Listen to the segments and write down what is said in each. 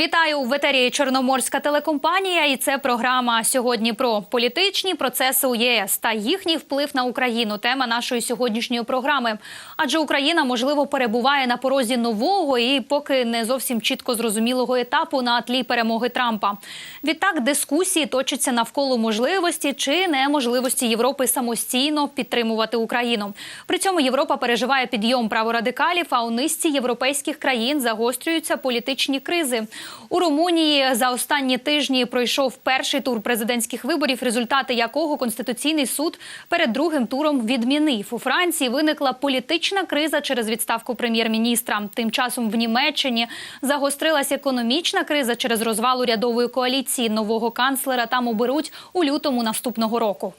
Вітаю в етері Чорноморська телекомпанія. І це програма сьогодні про політичні процеси у ЄС та їхній вплив на Україну. Тема нашої сьогоднішньої програми. Адже Україна можливо перебуває на порозі нового і поки не зовсім чітко зрозумілого етапу на тлі перемоги Трампа. Відтак дискусії точаться навколо можливості чи неможливості Європи самостійно підтримувати Україну. При цьому Європа переживає підйом праворадикалів, а у низці європейських країн загострюються політичні кризи. У Румунії за останні тижні пройшов перший тур президентських виборів, результати якого конституційний суд перед другим туром відмінив. У Франції виникла політична криза через відставку прем'єр-міністра. Тим часом в Німеччині загострилась економічна криза через розвал урядової коаліції. Нового канцлера там оберуть у лютому наступного року.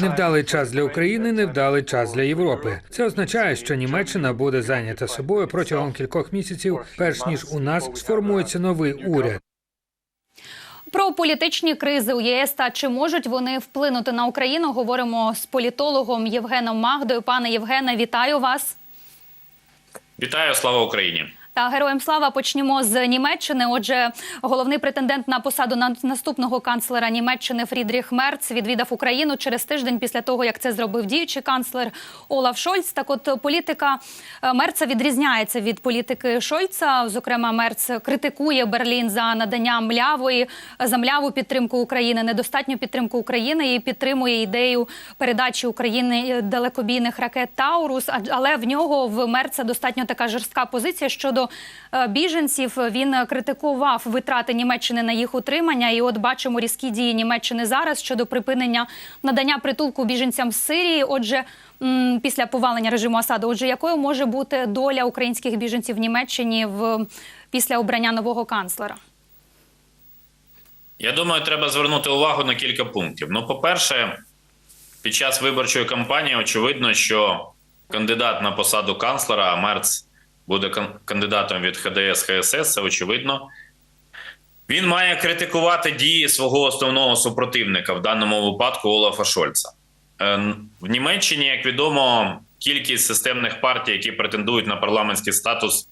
Невдалий час для України, невдалий час для Європи. Це означає, що Німеччина буде зайнята собою протягом кількох місяців, перш ніж у нас сформується новий уряд. Про політичні кризи у ЄС та чи можуть вони вплинути на Україну? Говоримо з політологом Євгеном Магдою. Пане Євгене, вітаю вас. Вітаю, слава Україні. Та героям слава почнімо з Німеччини. Отже, головний претендент на посаду на наступного канцлера Німеччини Фрідріх Мерц відвідав Україну через тиждень після того, як це зробив діючий канцлер Олаф Шольц. Так, от політика е, Мерца відрізняється від політики Шольца. Зокрема, Мерц критикує Берлін за надання млявої за мляву підтримку України, недостатню підтримку України і підтримує ідею передачі України далекобійних ракет Таурус. Але в нього в Мерца достатньо така жорстка позиція щодо е, біженців. Він критикував витрати Німеччини на їх утримання. І от бачимо різкі дії Німеччини зараз щодо припинення надання притулку біженцям з Сирії. Отже, після повалення режиму Асаду. Отже, якою може бути доля українських біженців в Німеччині в після обрання нового канцлера? Я думаю, треба звернути увагу на кілька пунктів. Ну, по-перше, під час виборчої кампанії очевидно, що кандидат на посаду канцлера, Мерц буде кан- кандидатом від ХДС ХСС, це очевидно. Він має критикувати дії свого основного супротивника, в даному випадку Олафа Шольца. Е, В Німеччині, як відомо, кількість системних партій, які претендують на парламентський статус,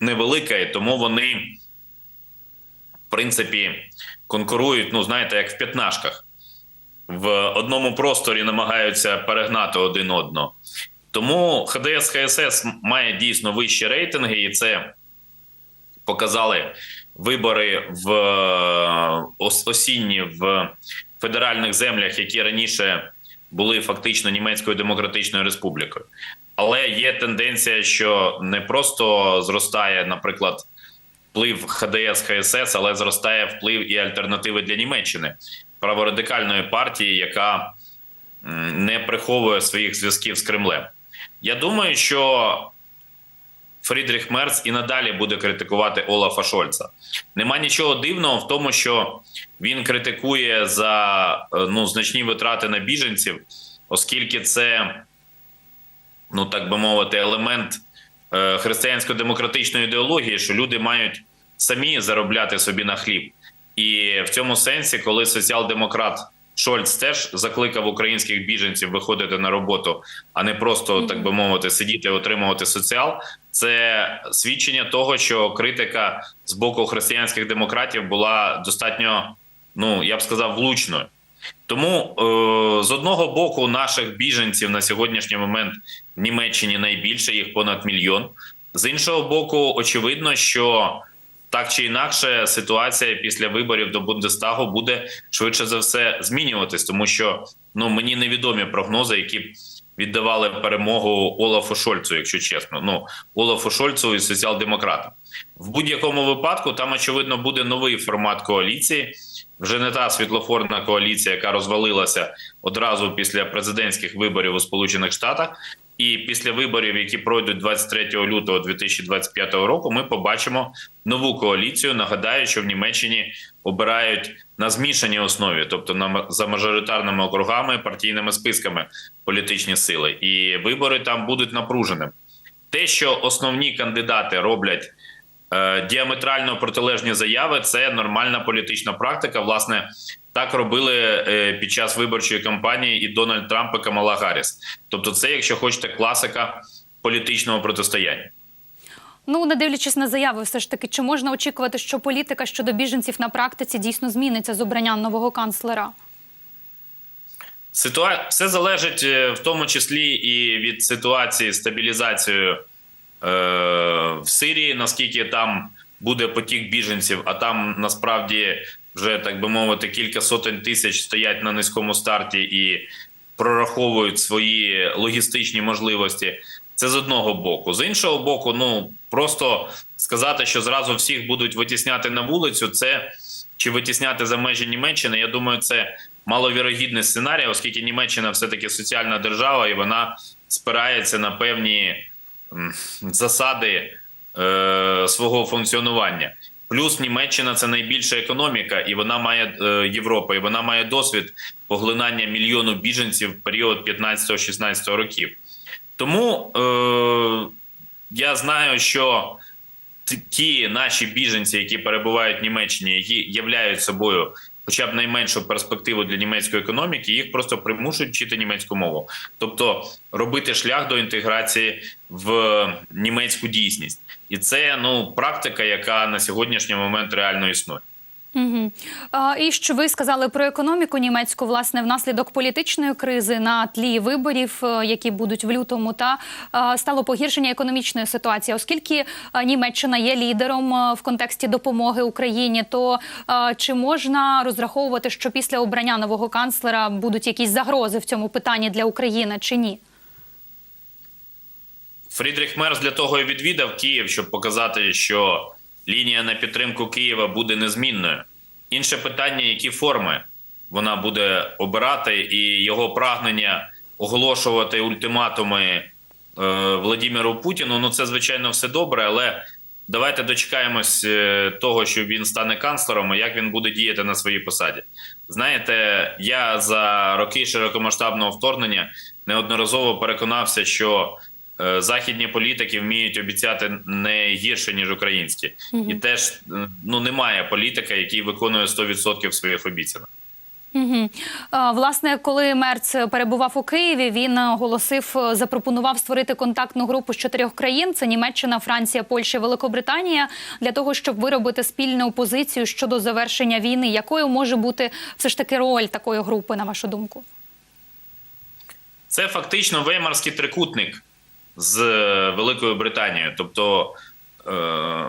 невелика, і тому вони в принципі, конкурують, ну знаєте, як в п'ятнашках. В одному просторі намагаються перегнати один одного. Тому ХДС ХСС має дійсно вищі рейтинги, і це показали вибори в е, осінні в федеральних землях, які раніше були фактично Німецькою Демократичною Республікою. Але є тенденція, що не просто зростає, наприклад, вплив ХДС ХСС, але зростає вплив і альтернативи для Німеччини праворадикальної партії, яка не приховує своїх зв'язків з Кремлем. Я думаю, що Фрідріх Мерц і надалі буде критикувати Олафа Шольца. Нема нічого дивного в тому, що він критикує за е, ну, значні витрати на біженців, оскільки це, ну так би мовити, елемент е, християнсько-демократичної ідеології, що люди мають самі заробляти собі на хліб. І в цьому сенсі, коли соціал-демократ Шольц теж закликав українських біженців виходити на роботу, а не просто так би мовити, сидіти і отримувати соціал, це свідчення того, що критика з боку християнських демократів була достатньо, ну я б сказав, влучною. Тому е, з одного боку наших біженців на сьогоднішній момент в Німеччині найбільше, їх понад мільйон. З іншого боку, очевидно, що так чи інакше ситуація після виборів до Бундестагу буде швидше за все змінюватись, тому що ну мені невідомі прогнози, які б віддавали перемогу Олафу Шольцу, якщо чесно. Ну Олафу Шольцу і соціал-демократам. В будь-якому випадку там очевидно буде новий формат коаліції. Вже не та світлофорна коаліція, яка розвалилася одразу після президентських виборів у Сполучених Штатах. І після виборів, які пройдуть 23 лютого 2025 року, ми побачимо нову коаліцію. Нагадаю, що в Німеччині обирають на змішаній основі, тобто на за мажоритарними округами, партійними списками політичні сили, і вибори там будуть напруженими. Те, що основні кандидати роблять діаметрально протилежні заяви, це нормальна політична практика. Власне, так робили е, під час виборчої кампанії і Дональд Трамп і Камала Гарріс. Тобто, це, якщо хочете, класика політичного протистояння. Ну, не дивлячись на заяви, все ж таки, чи можна очікувати, що політика щодо біженців на практиці дійсно зміниться з обранням нового канцлера? Ситуа... Все залежить е, в тому числі і від ситуації з стабілізацією е... в Сирії, наскільки там буде потік біженців, а там насправді вже так би мовити кілька сотень тисяч стоять на низькому старті і прораховують свої логістичні можливості. Це з одного боку. З іншого боку, ну просто сказати, що зразу всіх будуть витісняти на вулицю, це чи витісняти за межі Німеччини. Я думаю, це маловірогідний сценарій, оскільки Німеччина все таки соціальна держава, і вона спирається на певні засади е, свого функціонування. Плюс Німеччина це найбільша економіка, і вона має е, Європа, і вона має досвід поглинання мільйону біженців в період 15-16 років. Тому е, я знаю, що ті наші біженці, які перебувають в Німеччині, які являють собою хоча б найменшу перспективу для німецької економіки, їх просто примушують вчити німецьку мову, тобто робити шлях до інтеграції в німецьку дійсність, і це ну практика, яка на сьогоднішній момент реально існує. Угу. А, і що ви сказали про економіку німецьку, власне, внаслідок політичної кризи на тлі виборів, е, які будуть в лютому, та е, стало погіршення економічної ситуації. Оскільки е, Німеччина є лідером в контексті допомоги Україні, то е, чи можна розраховувати, що після обрання нового канцлера будуть якісь загрози в цьому питанні для України чи ні? Фрідріх Мерц для того і відвідав Київ, щоб показати, що лінія на підтримку Києва буде незмінною. Інше питання, які форми вона буде обирати, і його прагнення оголошувати ультиматуми е, Владимиру Путіну. Ну це звичайно все добре, але давайте дочекаємось е, того, що він стане канцлером, і як він буде діяти на своїй посаді. Знаєте, я за роки широкомасштабного вторгнення неодноразово переконався, що західні політики вміють обіцяти не гірше ніж українські, і теж е, ну немає політика, який виконує 100% своїх обіцянок. Угу. Власне, коли Мерц перебував у Києві, він оголосив, е, запропонував створити контактну групу з чотирьох країн: це Німеччина, Франція, Польща, Великобританія, для того, щоб виробити спільну позицію щодо завершення війни. Якою може бути все ж таки роль такої групи, на вашу думку? Це фактично веймарський трикутник з е, Великою Британією, тобто е,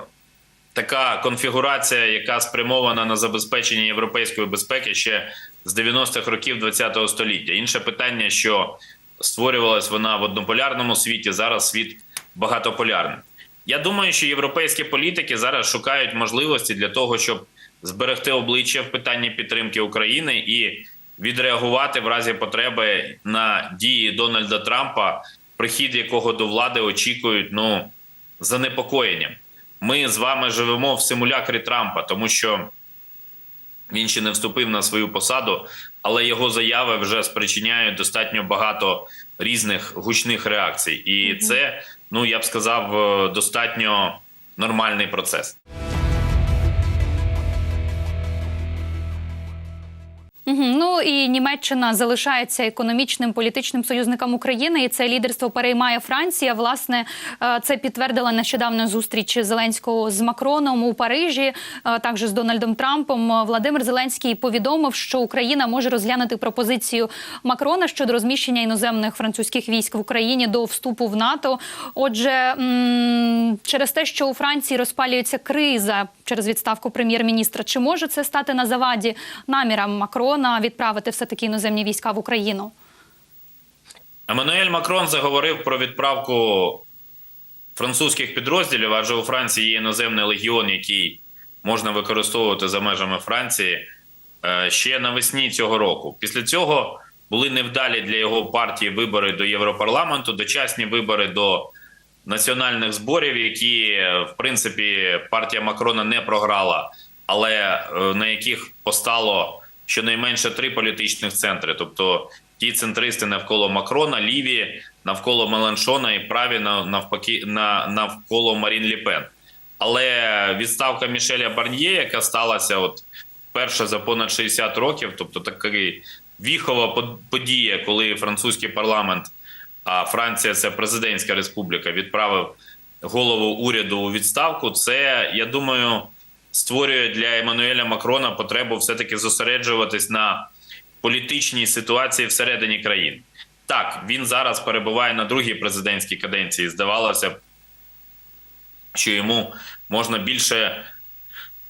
така конфігурація, яка спрямована на забезпечення європейської безпеки ще з 90-х років ХХ століття. Інше питання, що створювалась вона в однополярному світі, зараз світ багатополярний. Я думаю, що європейські політики зараз шукають можливості для того, щоб зберегти обличчя в питанні підтримки України і відреагувати в разі потреби на дії Дональда Трампа, прихід якого до влади очікують ну занепокоєнням. Ми з вами живемо в симулякрі Трампа, тому що він ще не вступив на свою посаду, але його заяви вже спричиняють достатньо багато різних гучних реакцій, і це, ну я б сказав, е, достатньо нормальний процес. Ну і Німеччина залишається економічним політичним союзником України, і це лідерство переймає Франція. Власне, е, це підтвердила нещодавно зустріч Зеленського з Макроном у Парижі, е, також з Дональдом Трампом. Владимир Зеленський повідомив, що Україна може розглянути пропозицію Макрона щодо розміщення іноземних французьких військ в Україні до вступу в НАТО. Отже, через те, що у Франції розпалюється криза через відставку прем'єр-міністра, чи може це стати на заваді намірам Макрона відправити все таки іноземні війська в Україну? Еммануель Макрон заговорив про відправку французьких підрозділів, адже у Франції є іноземний легіон, який можна використовувати за межами Франції е, ще навесні цього року. Після цього були невдалі для його партії вибори до Європарламенту, дочасні вибори до національних зборів, які е, в принципі партія Макрона не програла, але е, на яких постало щонайменше три політичних центри, тобто ті центристи навколо Макрона, ліві навколо Меланшона і праві на- навпаки на навколо Марін Ліпен. Але відставка Мішеля Барньє, яка сталася от перша за понад 60 років, тобто такий віхова подія, коли французький парламент, а Франція це президентська республіка, відправив голову уряду у відставку, це я думаю створює для Еммануеля Макрона потребу все-таки зосереджуватись на політичній ситуації всередині країни. Так, він зараз перебуває на другій президентській каденції. Здавалося б, що йому можна більше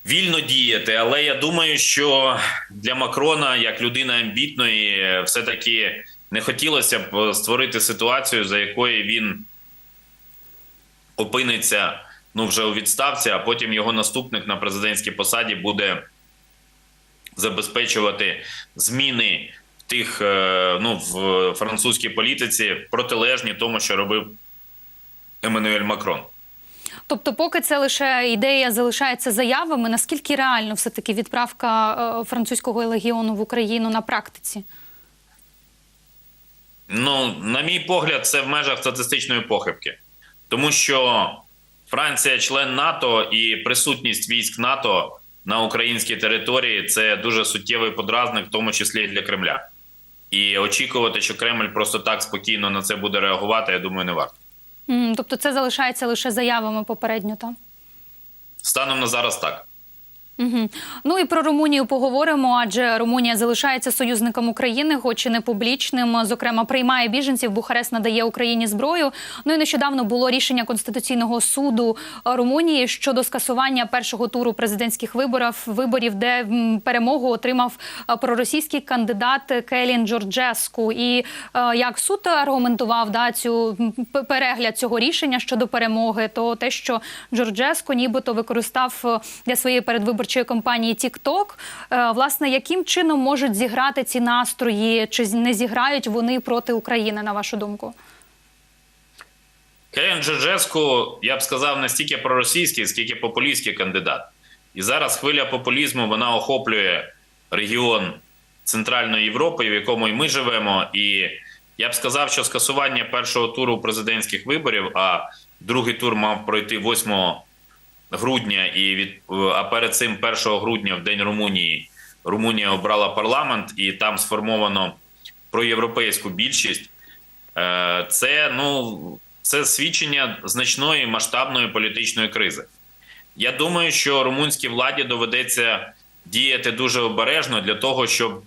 вільно діяти. Але я думаю, що для Макрона, як людини амбітної, все-таки не хотілося б створити ситуацію, за якої він опиниться ну вже у відставці, а потім його наступник на президентській посаді буде забезпечувати зміни в тих е, ну в французькій політиці протилежні тому, що робив Еммануель Макрон. Тобто, поки це лише ідея залишається заявами, наскільки реально все таки відправка е, французького легіону в Україну на практиці? Ну, на мій погляд, це в межах статистичної похибки, тому що Франція член НАТО і присутність військ НАТО на українській території це дуже суттєвий подразник, в тому числі і для Кремля. І очікувати, що Кремль просто так спокійно на це буде реагувати, я думаю, не варто. Тобто, це залишається лише заявами попередньо, так? Станом на зараз так. Угу. Ну і про Румунію поговоримо, адже Румунія залишається союзником України, хоч і не публічним. Зокрема, приймає біженців. Бухарест надає Україні зброю. Ну і нещодавно було рішення конституційного суду Румунії щодо скасування першого туру президентських виборів, виборів, де перемогу отримав е, проросійський кандидат Келін Джорджеску. І е, як суд аргументував да цю перегляд цього рішення щодо перемоги, то те, що Джорджеско нібито використав е, для своєї передвиборчої кампанії TikTok, е, власне, яким чином можуть зіграти ці настрої, чи не зіграють вони проти України, на вашу думку? Келін Джорджеску, я б сказав, не стільки проросійський, скільки популістський кандидат. І зараз хвиля популізму вона охоплює регіон Центральної Європи, в якому і ми живемо. І я б сказав, що скасування першого туру президентських виборів, а другий тур мав пройти 8 грудня, і від а перед цим 1 грудня, в день Румунії, Румунія обрала парламент, і там сформовано проєвропейську більшість. Е, Це ну це свідчення значної масштабної політичної кризи. Я думаю, що румунській владі доведеться діяти дуже обережно для того, щоб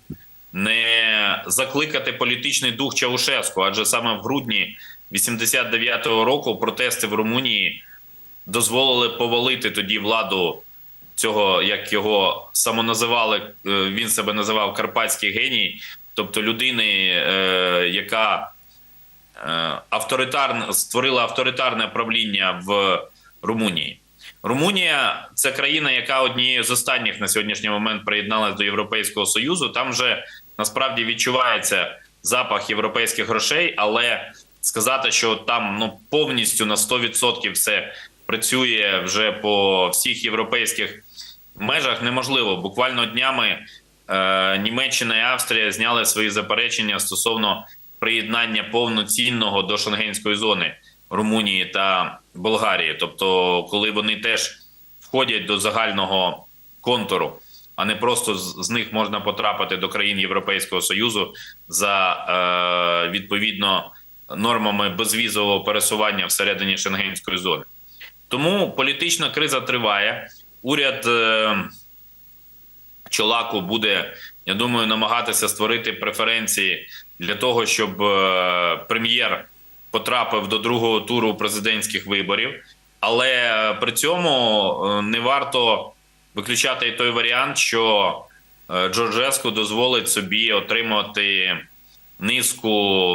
не закликати політичний дух Чаушеску, адже саме в грудні 89-го року протести в Румунії дозволили повалити тоді владу цього, як його самоназивали, е, він себе називав Карпатський геній, тобто людини, е, яка е, авторитарне створила авторитарне правління в Румунії. Румунія це країна, яка однією з останніх на сьогоднішній момент приєдналась до Європейського Союзу. Там вже насправді відчувається запах європейських грошей, але сказати, що там ну повністю на 100% все працює вже по всіх європейських межах, неможливо. Буквально днями е, Німеччина і Австрія зняли свої заперечення стосовно приєднання повноцінного до шенгенської зони Румунії та Болгарії. Тобто, коли вони теж входять до загального контуру, а не просто з, них можна потрапити до країн Європейського Союзу за е, відповідно нормами безвізового пересування всередині шенгенської зони. Тому політична криза триває. Уряд е, Чолаку буде, я думаю, намагатися створити преференції для того, щоб е, прем'єр потрапив до другого туру президентських виборів. Але е, при цьому не варто виключати і той варіант, що Джорджеску дозволить собі отримати низку,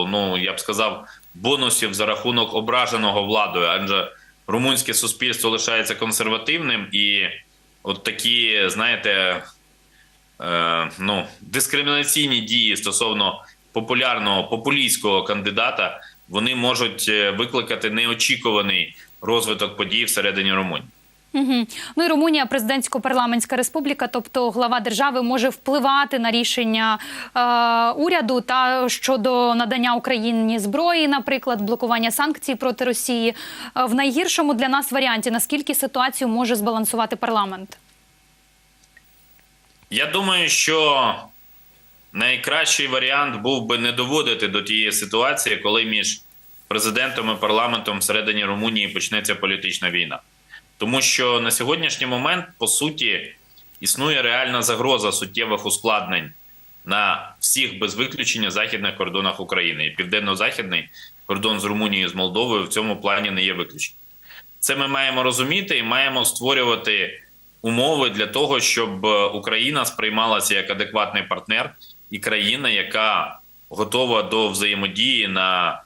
ну я б сказав, бонусів за рахунок ображеного владою, адже румунське суспільство лишається консервативним, і от такі, знаєте, е, ну, дискримінаційні дії стосовно популярного популістського кандидата, вони можуть е, викликати неочікуваний розвиток подій всередині Румунії. Угу. Ну і Румунія президентсько-парламентська республіка, тобто глава держави може впливати на рішення е, уряду та щодо надання Україні зброї, наприклад, блокування санкцій проти Росії. Е, в найгіршому для нас варіанті наскільки ситуацію може збалансувати парламент? Я думаю, що найкращий варіант був би не доводити до тієї ситуації, коли між президентом і парламентом всередині Румунії почнеться політична війна. Тому що на сьогоднішній момент, по суті, існує реальна загроза суттєвих ускладнень на всіх без виключення західних кордонах України. І південно-західний кордон з Румунією з Молдовою в цьому плані не є виключенням. Це ми маємо розуміти і маємо створювати умови для того, щоб е, Україна сприймалася як адекватний партнер і країна, яка готова до взаємодії на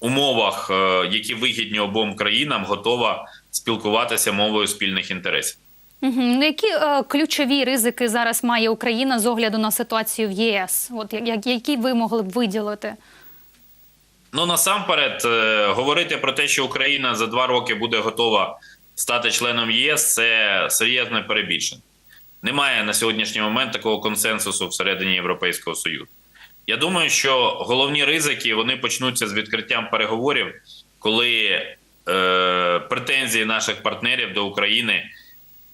умовах, е, які вигідні обом країнам, готова спілкуватися мовою спільних інтересів. Угу. Які е, ключові ризики зараз має Україна з огляду на ситуацію в ЄС? От як- як які ви могли б виділити? Ну насамперед, е, говорити про те, що Україна за два роки буде готова стати членом ЄС, це серйозне перебільшення. Немає на сьогоднішній момент такого консенсусу всередині Європейського Союзу. Я думаю, що головні ризики вони почнуться з відкриттям переговорів, коли претензії наших партнерів до України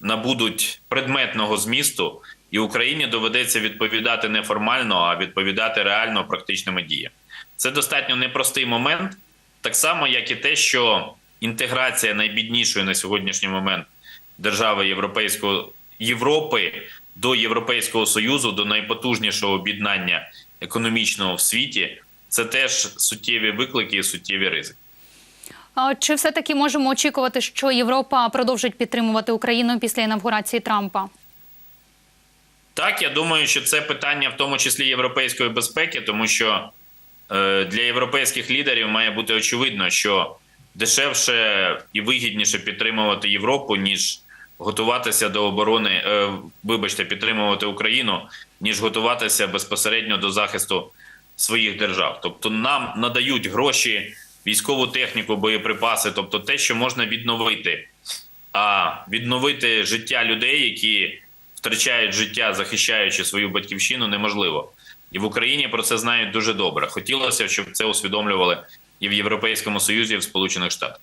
набудуть предметного змісту, і Україні доведеться відповідати не формально, а відповідати реально практичними діями. Це достатньо непростий момент, так само, як і те, що інтеграція найбіднішої на сьогоднішній момент держави Європейського Європи до Європейського Союзу, до найпотужнішого об'єднання економічного в світі, це теж суттєві виклики і суттєві ризики. Чи все таки можемо очікувати, що Європа продовжить підтримувати Україну після інавгурації Трампа? Так, я думаю, що це питання в тому числі європейської безпеки, тому що е, для європейських лідерів має бути очевидно, що дешевше і вигідніше підтримувати Європу, ніж готуватися до оборони, е, вибачте, підтримувати Україну, ніж готуватися безпосередньо до захисту своїх держав. Тобто нам надають гроші, військову техніку, боєприпаси, тобто те, що можна відновити. А відновити життя людей, які втрачають життя, захищаючи свою батьківщину, неможливо. І в Україні про це знають дуже добре. Хотілося, щоб це усвідомлювали і в Європейському Союзі, і в Сполучених Штатах.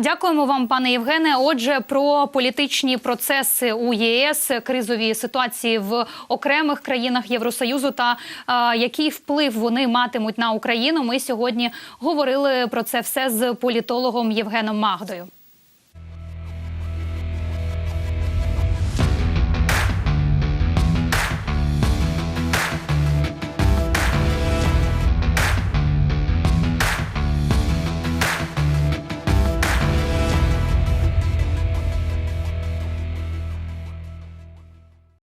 Дякуємо вам, пане Євгене. Отже, про політичні процеси у ЄС, кризові ситуації в окремих країнах Євросоюзу та е, який вплив вони матимуть на Україну. Ми сьогодні говорили про це все з політологом Євгеном Магдою.